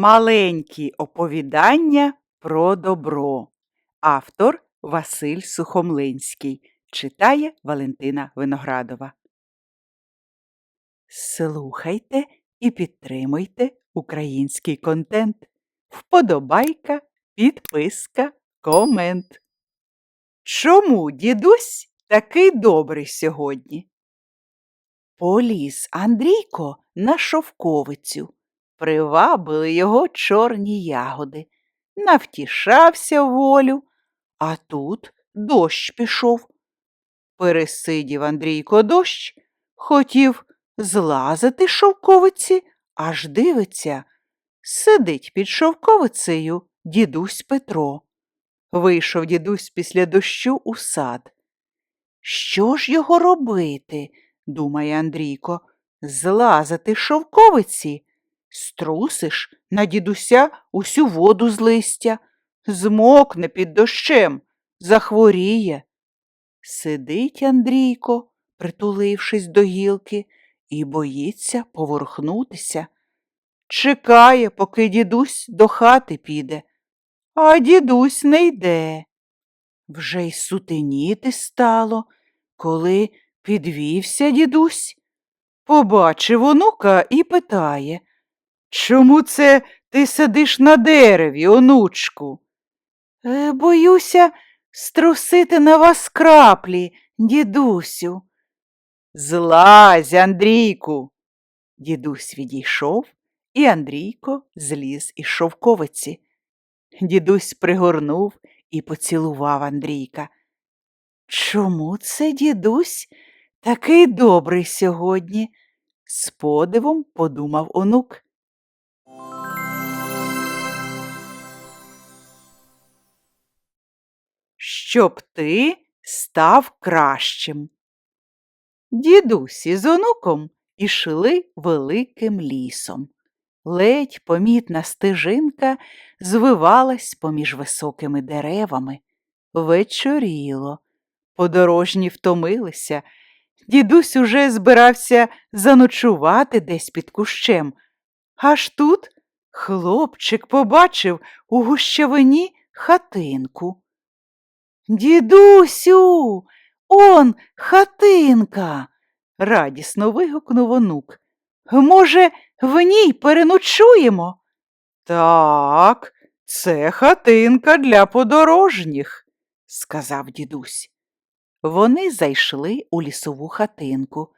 Маленькі оповідання про добро. Автор Василь Сухомлинський. Читає Валентина Виноградова. Слухайте і підтримуйте український контент. Вподобайка, підписка, комент. Чому дідусь такий добрий сьогодні? Поліз Андрійко на шовковицю. Привабили його чорні ягоди. Навтішався волю, а тут дощ пішов. Пересидів Андрійко дощ, хотів злазити шовковиці, аж дивиться. Сидить під шовковицею дідусь Петро. Вийшов дідусь після дощу у сад. Що ж його робити? думає Андрійко, злазити шовковиці. Струсиш на дідуся усю воду з листя, змокне під дощем, захворіє. Сидить Андрійко, притулившись до гілки, і боїться поворухнутися. Чекає, поки дідусь до хати піде, а дідусь не йде. Вже й сутеніти стало, коли підвівся дідусь, побачив онука і питає Чому це ти сидиш на дереві, онучку? Е, боюся струсити на вас краплі, дідусю. Злазь, Андрійку. Дідусь відійшов, і Андрійко зліз із шовковиці. Дідусь пригорнув і поцілував Андрійка. Чому це дідусь такий добрий сьогодні? з подивом подумав онук. Щоб ти став кращим. Дідусь із онуком ішли великим лісом. Ледь помітна стежинка звивалась поміж високими деревами. Вечоріло. Подорожні втомилися. Дідусь уже збирався заночувати десь під кущем. Аж тут хлопчик побачив у гущавині хатинку. Дідусю, он хатинка. радісно вигукнув онук. Може, в ній переночуємо? Так, це хатинка для подорожніх, сказав дідусь. Вони зайшли у лісову хатинку.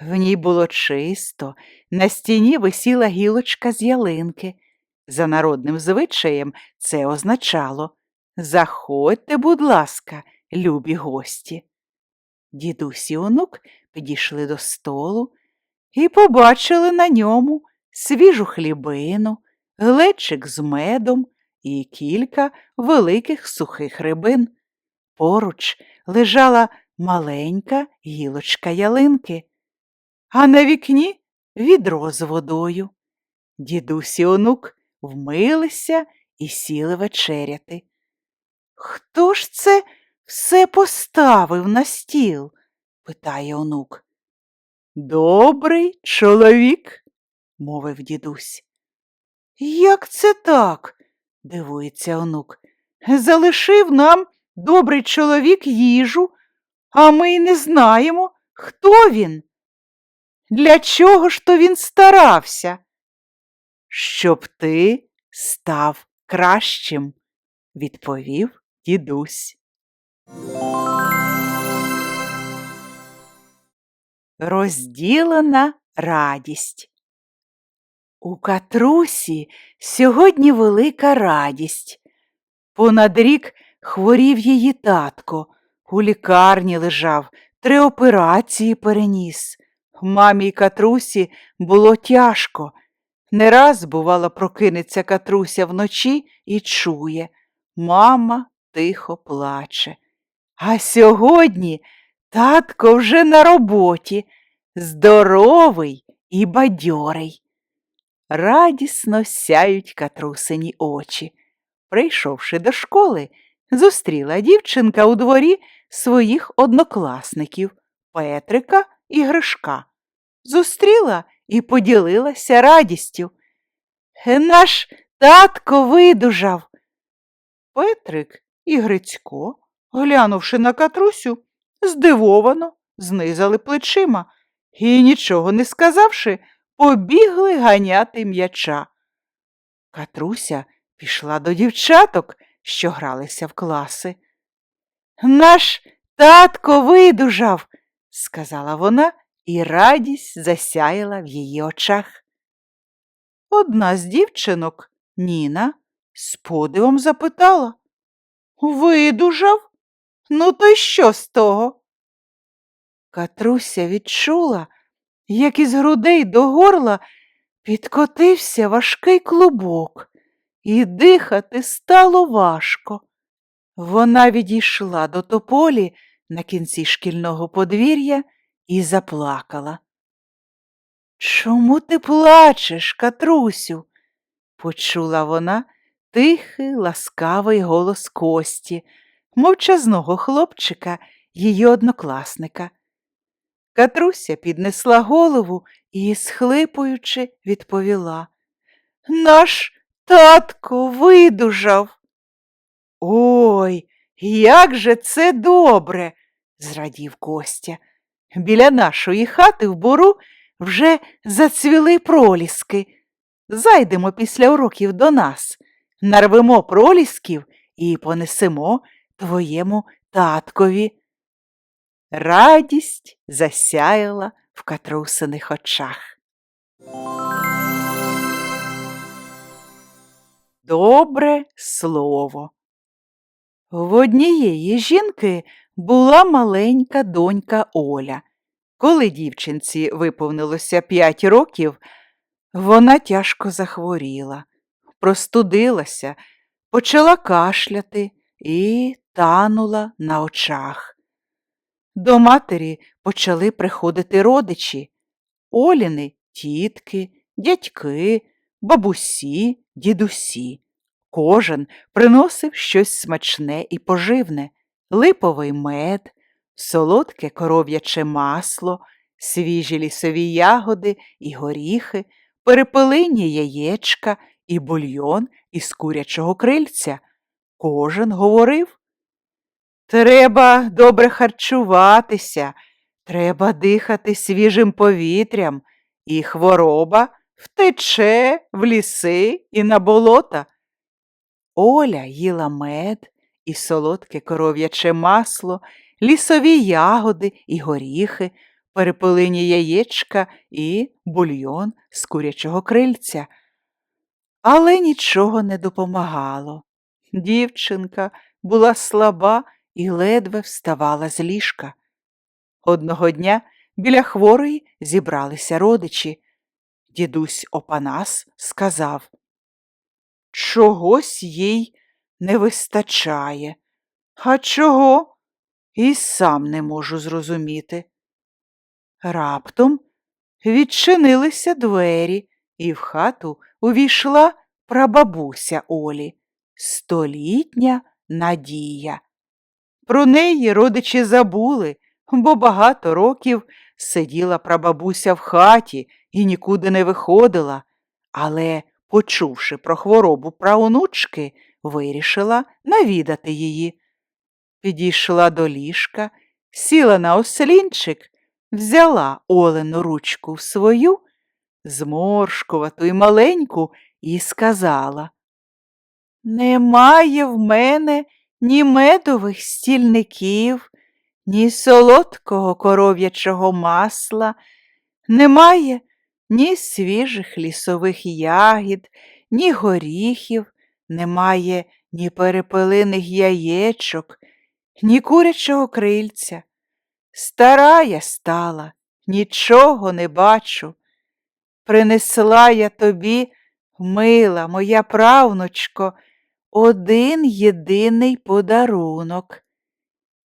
В ній було чисто, на стіні висіла гілочка з ялинки. За народним звичаєм це означало Заходьте, будь ласка, любі гості. Дідусь і онук підійшли до столу і побачили на ньому свіжу хлібину, глечик з медом і кілька великих сухих рибин. Поруч лежала маленька гілочка ялинки, а на вікні відро з водою. Дідусь і онук вмилися і сіли вечеряти. Хто ж це все поставив на стіл? питає онук. Добрий чоловік, мовив дідусь. Як це так? дивується онук. Залишив нам добрий чоловік їжу, а ми й не знаємо, хто він. Для чого ж то він старався? Щоб ти став кращим, відповів дідусь. Розділена радість. У катрусі сьогодні велика радість. Понад рік хворів її татко, у лікарні лежав, три операції переніс. Мамі й катрусі було тяжко. Не раз, бувало, прокинеться катруся вночі і чує. Мама тихо плаче. А сьогодні татко вже на роботі, здоровий і бадьорий. Радісно сяють катрусині очі. Прийшовши до школи, зустріла дівчинка у дворі своїх однокласників Петрика і Гришка. Зустріла і поділилася радістю. Наш татко видужав. Петрик і Грицько, глянувши на катрусю, здивовано знизали плечима і, нічого не сказавши, побігли ганяти м'яча. Катруся пішла до дівчаток, що гралися в класи. Наш татко видужав, сказала вона, і радість засяяла в її очах. Одна з дівчинок, Ніна, з подивом запитала Видужав? Ну, то й що з того? Катруся відчула, як із грудей до горла підкотився важкий клубок, і дихати стало важко. Вона відійшла до тополі на кінці шкільного подвір'я і заплакала. Чому ти плачеш, Катрусю? почула вона тихий, ласкавий голос Кості, мовчазного хлопчика, її однокласника. Катруся піднесла голову і, схлипуючи, відповіла Наш татко видужав. Ой, як же це добре, зрадів Костя. Біля нашої хати в бору вже зацвіли проліски. Зайдемо після уроків до нас, нарвемо пролісків і понесемо твоєму таткові. Радість засяяла в катрусиних очах. Добре слово. В однієї жінки була маленька донька Оля. Коли дівчинці виповнилося п'ять років, вона тяжко захворіла, простудилася, почала кашляти і танула на очах. До матері почали приходити родичі Оліни тітки, дядьки, бабусі, дідусі. Кожен приносив щось смачне і поживне липовий мед, солодке коров'яче масло, свіжі лісові ягоди і горіхи, перепелині яєчка і бульйон із курячого крильця. Кожен говорив Треба добре харчуватися, треба дихати свіжим повітрям, і хвороба втече в ліси і на болота. Оля їла мед і солодке коров'яче масло, лісові ягоди і горіхи, перепелині яєчка і бульйон з курячого крильця. Але нічого не допомагало. Дівчинка була слаба і ледве вставала з ліжка. Одного дня біля хворої зібралися родичі. Дідусь Опанас сказав Чогось їй не вистачає. А чого? І сам не можу зрозуміти. Раптом відчинилися двері, і в хату увійшла прабабуся Олі, столітня надія. Про неї родичі забули, бо багато років сиділа прабабуся в хаті і нікуди не виходила, але, почувши про хворобу праонучки, вирішила навідати її. Підійшла до ліжка, сіла на ослінчик, взяла Олену ручку в свою, зморшкувату й маленьку, і сказала Немає в мене ні медових стільників, ні солодкого коров'ячого масла, немає ні свіжих лісових ягід, ні горіхів, немає ні перепелиних яєчок, ні курячого крильця. Стара я стала, нічого не бачу. Принесла я тобі, мила моя правнучко, один єдиний подарунок,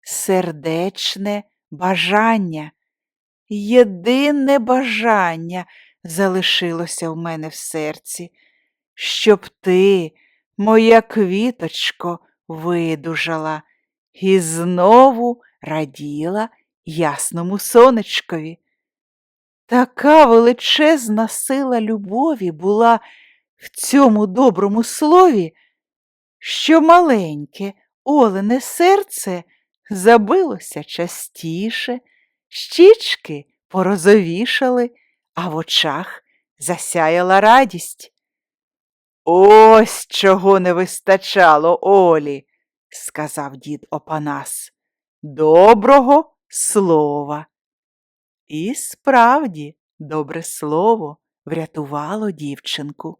сердечне бажання, єдине бажання залишилося в мене в серці, щоб ти, моя квіточко, видужала і знову раділа ясному сонечкові. Така величезна сила любові була в цьому доброму слові, що маленьке олене серце забилося частіше, щічки порозовішали, а в очах засяяла радість. Ось чого не вистачало Олі, сказав дід Опанас. Доброго слова. І справді, добре слово врятувало дівчинку,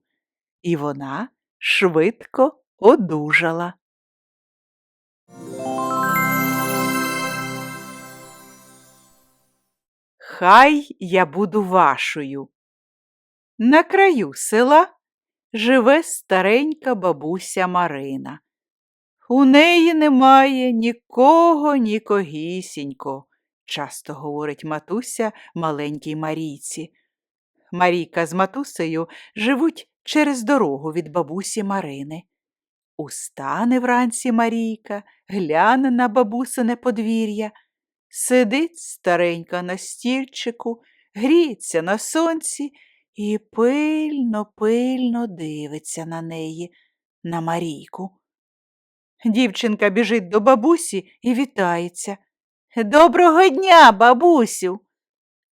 і вона швидко одужала. Хай я буду вашою. На краю села живе старенька бабуся Марина. У неї немає нікого, нікогісінько, часто говорить матуся маленькій Марійці. Марійка з матусею живуть через дорогу від бабусі Марини. Устане вранці Марійка, гляне на бабусине подвір'я, сидить старенька на стільчику, гріється на сонці і пильно, пильно дивиться на неї, на Марійку. Дівчинка біжить до бабусі і вітається. Доброго дня, бабусю.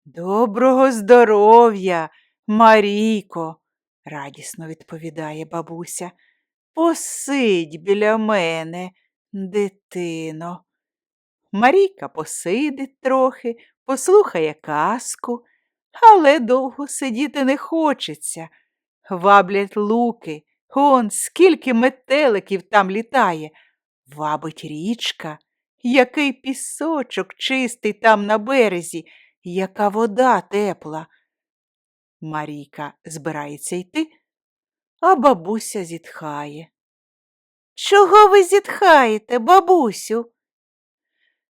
Доброго здоров'я, Марійко, радісно відповідає бабуся. Посидь біля мене, дитино. Марійка посидить трохи, послухає казку, але довго сидіти не хочеться. Ваблять луки, он скільки метеликів там літає. Вабить річка, який пісочок чистий там на березі, яка вода тепла. Марійка збирається йти, а бабуся зітхає. Чого ви зітхаєте, бабусю?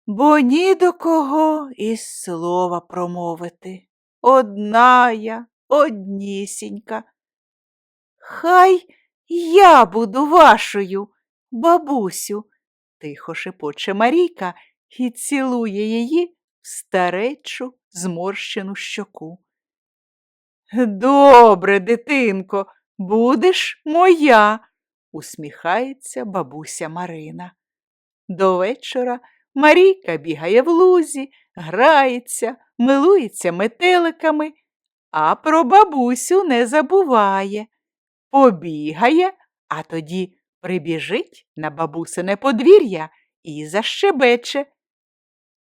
Бо ні до кого і слова промовити. Одна я, однісінька. Хай я буду вашою, бабусю, тихо шепоче Марійка і цілує її в старечу зморщену щоку. Добре, дитинко, будеш моя, усміхається бабуся Марина. До вечора Марійка бігає в лузі, грається, милується метеликами, а про бабусю не забуває. Побігає, а тоді прибіжить на бабусине подвір'я і защебече.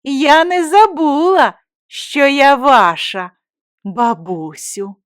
Я не забула, що я ваша, бабусю.